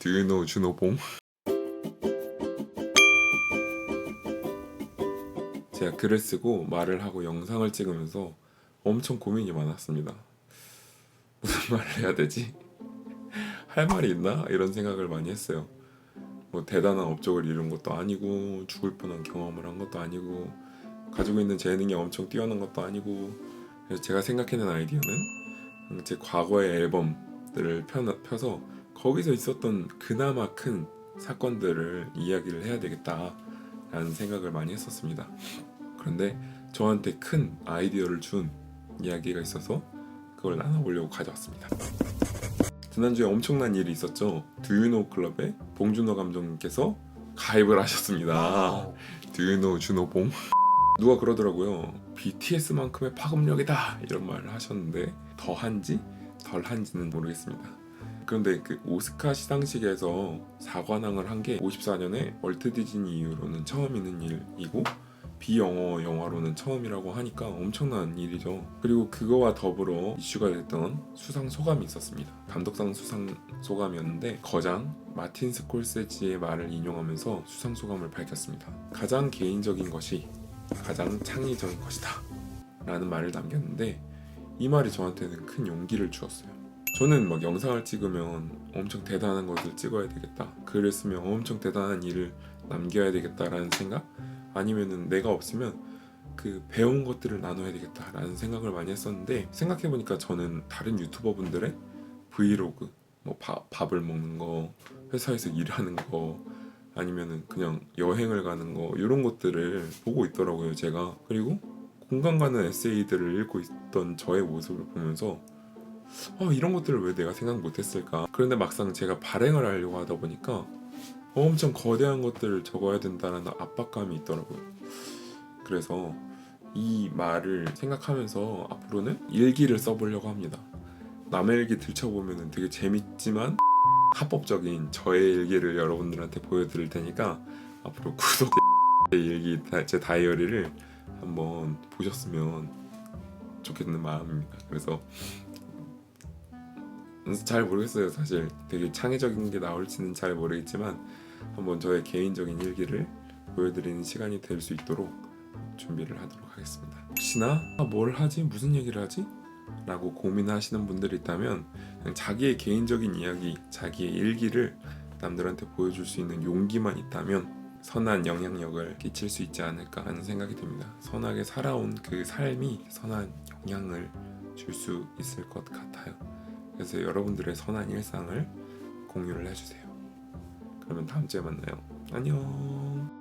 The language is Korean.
Do you know 준호봉? 제가 글을 쓰고 말을 하고 영상을 찍으면서 엄청 고민이 많았습니다. 무슨 말을 해야 되지? 할 말이 있나? 이런 생각을 많이 했어요. 뭐 대단한 업적을 이룬 것도 아니고 죽을 뻔한 경험을 한 것도 아니고 가지고 있는 재능이 엄청 뛰어난 것도 아니고 그래서 제가 생각해낸 아이디어는 제 과거의 앨범들을 펴, 펴서 거기서 있었던 그나마 큰 사건들을 이야기를 해야 되겠다라는 생각을 많이 했었습니다. 그런데 저한테 큰 아이디어를 준 이야기가 있어서 그걸 나눠보려고 가져왔습니다. 지난주에 엄청난 일이 있었죠. 두유노 클럽에 봉준호 감독님께서 가입을 하셨습니다. 두유노 준호봉 누가 그러더라고요. BTS만큼의 파급력이다 이런 말을 하셨는데 더한지 덜한지는 모르겠습니다. 그런데 그 오스카 시상식에서 사관왕을 한 게 54년에 월트 디즈니 이후로는 처음 있는 일이고 비영어 영화로는 처음이라고 하니까 엄청난 일이죠. 그리고 그거와 더불어 이슈가 됐던 수상 소감이 있었습니다. 감독상 수상 소감이었는데 거장 마틴 스콜세지의 말을 인용하면서 수상 소감을 밝혔습니다. 가장 개인적인 것이 가장 창의적인 것이다. 라는 말을 남겼는데 이 말이 저한테는 큰 용기를 주었어요. 저는 막 영상을 찍으면 엄청 대단한 것을 찍어야 되겠다. 글을 쓰면 엄청 대단한 일을 남겨야 되겠다라는 생각? 아니면은 내가 없으면 그 배운 것들을 나눠야 되겠다라는 생각을 많이 했었는데 생각해보니까 저는 다른 유튜버 분들의 브이로그 뭐 밥, 밥을 먹는 거 회사에서 일하는 거 아니면은 그냥 여행을 가는 거 이런 것들을 보고 있더라고요 제가 그리고 공감 가는 에세이들을 읽고 있던 저의 모습을 보면서 아 이런 것들을 왜 내가 생각 못했을까? 그런데 막상 제가 발행을 하려고 하다 보니까 엄청 거대한 것들을 적어야 된다는 압박감이 있더라고요. 그래서 이 말을 생각하면서 앞으로는 일기를 써보려고 합니다. 남의 일기 들춰보면 되게 재밌지만 합법적인 저의 일기를 여러분들한테 보여드릴 테니까 앞으로 구독 제 일기 다- 제 다이어리를 한번 보셨으면 좋겠는 마음입니다. 그래서 잘 모르겠어요. 사실 되게 창의적인 게 나올지는 잘 모르겠지만 한번 저의 개인적인 일기를 보여드리는 시간이 될 수 있도록 준비를 하도록 하겠습니다. 혹시나 아, 뭘 하지 무슨 얘기를 하지? 라고 고민하시는 분들이 있다면 자기의 개인적인 이야기, 자기의 일기를 남들한테 보여줄 수 있는 용기만 있다면 선한 영향력을 끼칠 수 있지 않을까 하는 생각이 듭니다. 선하게 살아온 그 삶이 선한 영향을 줄 수 있을 것 같아요. 그래서 여러분들의 선한 일상을 공유를 해주세요. 그러면 다음 주에 만나요. 안녕.